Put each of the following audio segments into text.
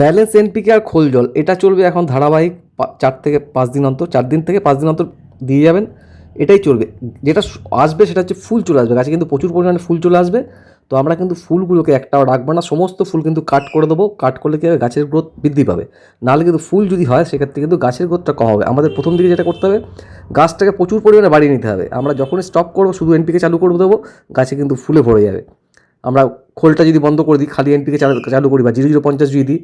Balance NPK আর খোল জল, এটা চলবে এখন ধারাবাহিক চার থেকে পাঁচ দিন অন্তর, চার দিন থেকে পাঁচ দিন অন্তর দিয়ে যাবেন, এটাই চলবে। যেটা আসবে সেটা হচ্ছে ফুল চলে আসবে, গাছে কিন্তু প্রচুর পরিমাণে ফুল চলে আসবে, তো আমরা কিন্তু ফুলগুলোকে একটাও রাখব না, সমস্ত ফুল কিন্তু কাট করে দেবো, কাট করলে কী হবে? গাছের গ্রোথ বৃদ্ধি পাবে। নাহলে কিন্তু ফুল যদি হয়, সেক্ষেত্রে কিন্তু গাছের গ্রোথটা কম হবে। আমাদের প্রথম দিকে যেটা করতে হবে, গাছটাকে প্রচুর পরিমাণে বাড়িয়ে নিতে হবে। আমরা যখনই স্টপ করব, শুধু এনপিকে চালু করে দেবো, গাছে কিন্তু ফুলে ভরে যাবে। আমরা খোলটা যদি বন্ধ করে দিই, খালি এনপিকে চালু চালু করি বা জিরো জিরো পঞ্চাশ যদি দিই,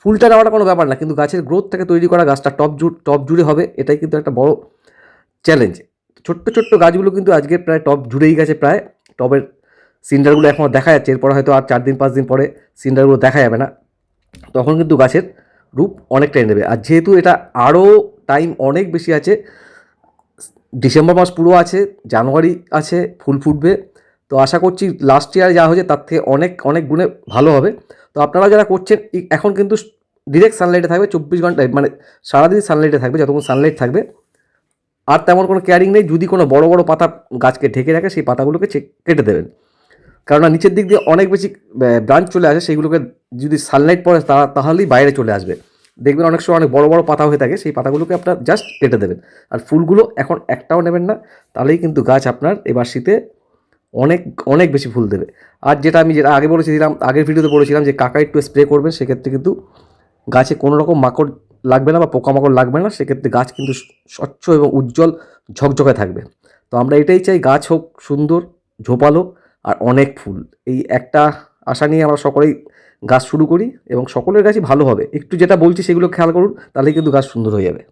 ফুলটা নেওয়াটা কোনো ব্যাপার না, কিন্তু গাছের গ্রোথটাকে তৈরি করা গাছটা টপ জু টপ জুড়ে হবে, এটাই কিন্তু একটা বড় চ্যালেঞ্জ ছোট্ট ছোট্ট গাছগুলো কিন্তু আজকে প্রায় টপ জুড়েই গেছে প্রায়, টবের সিন্ডারগুলো এখনও দেখা যাচ্ছে, এরপর হয়তো আর চার দিন, পাঁচ দিন পরে সিন্ডারগুলো দেখা যাবে না। তখন কিন্তু গাছের রূপ অনেকটাই নেবে আর যেহেতু এটা আরও টাইম অনেক বেশি আছে, ডিসেম্বর মাস পুরো আছে, জানুয়ারি আছে, ফুল ফুটবে তো আশা করছি লাস্ট ইয়ার যা হয়েছে তার থেকে অনেক অনেক গুণে ভালো হবে। তো আপনারা যারা করছেন এখন কিন্তু ডিরেক্ট সানলাইটে থাকবে, চব্বিশ ঘন্টায় মানে সারাদিন সানলাইটে থাকবে, যতক্ষণ সানলাইট থাকবে। আর তেমন কোনো কেয়ারিং নেই, যদি কোনো বড় বড় পাতা গাছকে ঢেকে রাখে, সেই পাতাগুলোকে কেটে দেবেন। কেননা নিচের দিক দিয়ে অনেক বেশি ব্রাঞ্চ চলে আসে সেইগুলোকে যদি সানলাইট পড়ে তা, তাহলেই বাইরে চলে আসবে। দেখবেন অনেক সময় অনেক বড় বড় পাতা হয়ে থাকে, সেই পাতাগুলোকে আপনার জাস্ট কেটে দেবেন। আর ফুলগুলো এখন একটাও নেবেন না, তাহলেই কিন্তু গাছ আপনার এবার শীতে অনেক অনেক বেশি ফুল দেবে। আর যেটা আমি যেটা আগে বলেছিলাম, আগের ভিডিওতে বলেছিলাম যে কাকা একটু স্প্রে করবেন, সেক্ষেত্রে কিন্তু গাছে কোনো রকম মাকড় লাগবে না বা পোকামাকড় লাগবে না, সেক্ষেত্রে গাছ কিন্তু স্বচ্ছ এবং উজ্জ্বল ঝকঝকে থাকবে। তো আমরা এটাই চাই, গাছ হোক সুন্দর, ঝোপালো আর অনেক ফুল। এই একটা আশা নিয়ে আমরা সকলেই গাছ শুরু করি এবং সকলের গাছই ভালো হবে। একটু যেটা বলছি সেগুলো খেয়াল করুন, তাহলেই কিন্তু গাছ সুন্দর হয়ে যাবে।